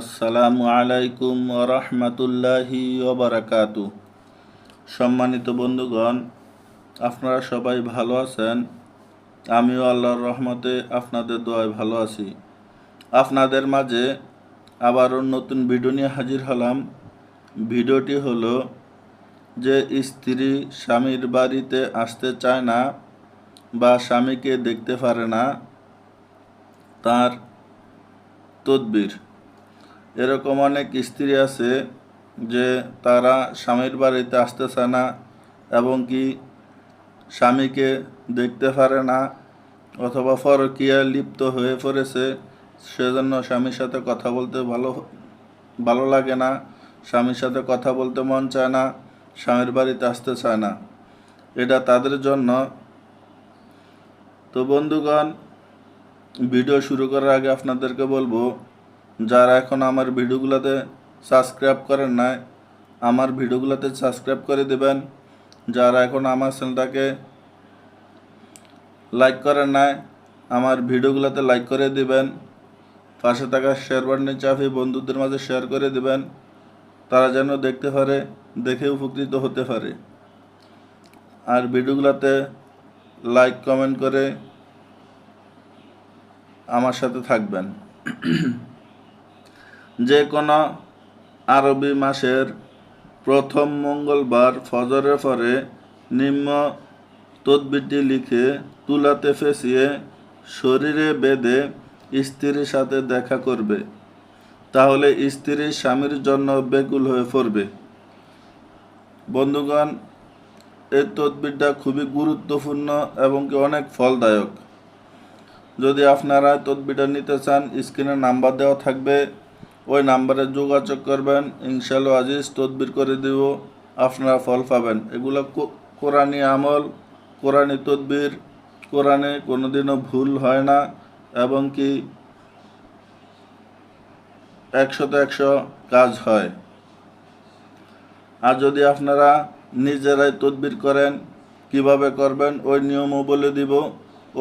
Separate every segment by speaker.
Speaker 1: আসসালামু আলাইকুম রহমতুল্লাহি ওবরাকাতু সম্মানিত বন্ধুগণ, আপনারা সবাই ভালো আছেন? আমিও আল্লাহর রহমতে আপনাদের দোয়ায় ভালো আছি। আপনাদের মাঝে আবারও নতুন ভিডিও নিয়ে হাজির হলাম। ভিডিওটি হলো যে স্ত্রী স্বামীর বাড়িতে আসতে চায় না বা স্বামীকে দেখতে পারে না, তার তদবির। এরকম অনেক স্ত্রী আছে যে তারা স্বামীর বাড়িতে আসতে চায় না এবং কি স্বামীকে দেখতে পারে না অথবা ফরকিয়া লিপ্ত হয়ে পড়েছে, সেজন্য স্বামীর সাথে কথা বলতে ভালো ভালো লাগে না, স্বামীর সাথে কথা বলতে মন চায় না, স্বামীর বাড়িতে আসতে চায় না। এটা তাদের জন্য। তো বন্ধুগণ, ভিডিও শুরু করার আগে আপনাদেরকে বলব যারা এখন আমার ভিডিওগুলোতে সাবস্ক্রাইব করেন নাই, আমার ভিডিওগুলোতে সাবস্ক্রাইব করে দেবেন। যারা এখন আমার চ্যানেলটাকে লাইক করেন নাই, আমার ভিডিওগুলোতে লাইক করে দিবেন। পাশে থাকা শেয়ার বাটনে চাপে বন্ধুদের মাঝে শেয়ার করে দিবেন। তারা যেন দেখতে পারে, দেখে উপকৃত হতে পারে। আর ভিডিওগুলোতে লাইক কমেন্ট করে আমার সাথে থাকবেন। যে কোনো আরবি মাসের প্রথম মঙ্গলবার ফজরের পরে নিম্ন তদবিরটি লিখে তুলাতে ফেঁসিয়ে শরীরে বেঁধে স্ত্রীর সাথে দেখা করবে। তাহলে স্ত্রী স্বামীর জন্য বেকুল হয়ে পড়বে। বন্ধুগণ, এই তদবিরটা খুবই গুরুত্বপূর্ণ এবং কি অনেক ফলদায়ক। যদি আপনারা তদবিরটা নিতে চান, স্ক্রিনে নাম্বার দেওয়া থাকবে। ওই নাম্বারে যোগাযোগ করবেন, ইনশাল্লাহ আজিজ তদবির করে দিব, আপনারা ফল পাবেন। এগুলো কোরআনী আমল কোরআনী তদবির, কোরআনে কোনোদিনও ভুল হয় না, এবং কি একশোতে একশো কাজ হয়। আর যদি আপনারা নিজেরাই তদবির করেন, কীভাবে করবেন, ওই নিয়মও বলে দিব,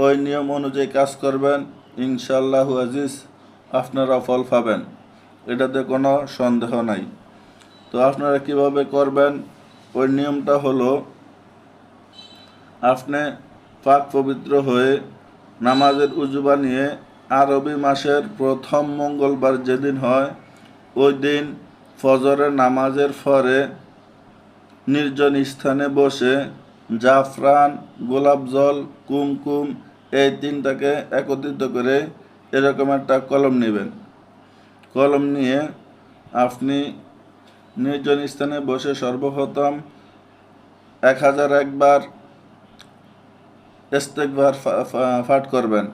Speaker 1: ওই নিয়ম অনুযায়ী কাজ করবেন, ইনশাল্লাহ আজিজ আপনারা ফল পাবেন। এটাতে কোনো সন্দেহ নাই। তো আপনারা কীভাবে করবেন? ওই নিয়মটা হলো, আপনি পাক পবিত্র হয়ে নামাজের উজু বানিয়ে আরবি মাসের প্রথম মঙ্গলবার যেদিন হয়, ওই দিন ফজরের নামাজের পরে নির্জন স্থানে বসে জাফরান, গোলাপ জল, কুমকুম, এই তিনটাকে একত্রিত করে এরকম একটা কলম নেবেন। কলম নিয়ে আপনি নির্জন স্থানে বসে সর্বপ্রথম এক হাজার একবার ইস্তেকবার ফাট করবেন।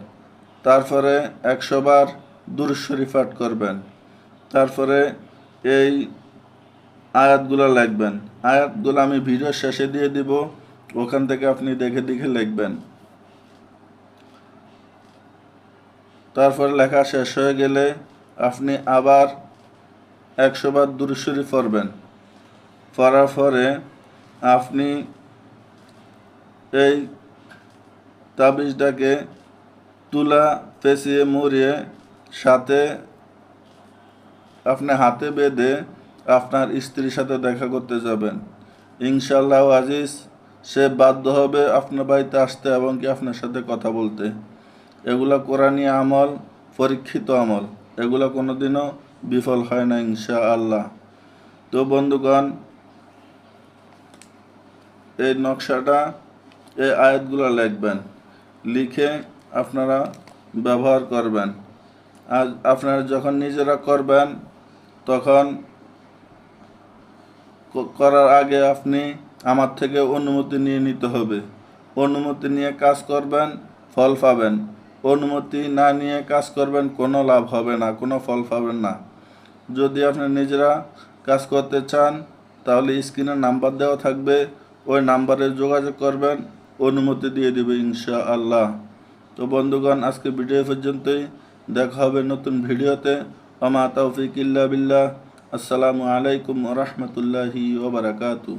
Speaker 1: তারপরে একশো বার দুরুশ্বরী ফাট করবেন। তারপরে এই আয়াতগুলো লিখবেন। আয়াতগুলো আমি ভিডিও শেষে দিয়ে দিব। ওখান থেকে আপনি দেখে দেখে লিখবেন। তারপরে লেখা শেষ হয়ে গেলে আপনি আবার একশো বার দুরুশ্বরী পড়বেন। পড়ার পরে আপনি এই তাবিজটাকে তুলা পেঁচিয়ে মুড়িয়ে সাথে আপনি হাতে বেঁধে আপনার স্ত্রীর সাথে দেখা করতে যাবেন। ইনশাল্লাহ আজিজ, সে বাধ্য হবে আপনার বাড়িতে আসতে এবং কি আপনার সাথে কথা বলতে। এগুলো কোরআনী আমল, পরীক্ষিত আমল। এগুলো কোনোদিনও বিফল হয় না ইনশা আল্লাহ তো বন্ধুগণ, এই নকশাটা, এই আয়াতগুলো লিখবেন। লিখে আপনারা ব্যবহার করবেন। আর আপনারা যখন নিজেরা করবেন, তখন করার আগে আপনি আমার থেকে অনুমতি নিয়ে নিতে হবে। অনুমতি নিয়ে কাজ করবেন, ফল পাবেন। অনুমতি না নিয়ে কাজ করবেন, কোনো লাভ হবে না, কোনো ফল পাবেন না। যদি আপনি নিজেরা কাজ করতে চান, তাহলে স্ক্রিনে নাম্বার দেওয়া থাকবে। ওই নাম্বারে যোগাযোগ করবেন, অনুমতি দিয়ে দেবে ইনশা আল্লাহ তো বন্ধুগণ, আজকে ভিডিও পর্যন্তই। দেখা হবে নতুন ভিডিওতে। আমা তৌফিক ইল্লা বিল্লাহ। আসসালামু আলাইকুম রহমতুল্লাহি ওবরাকাতু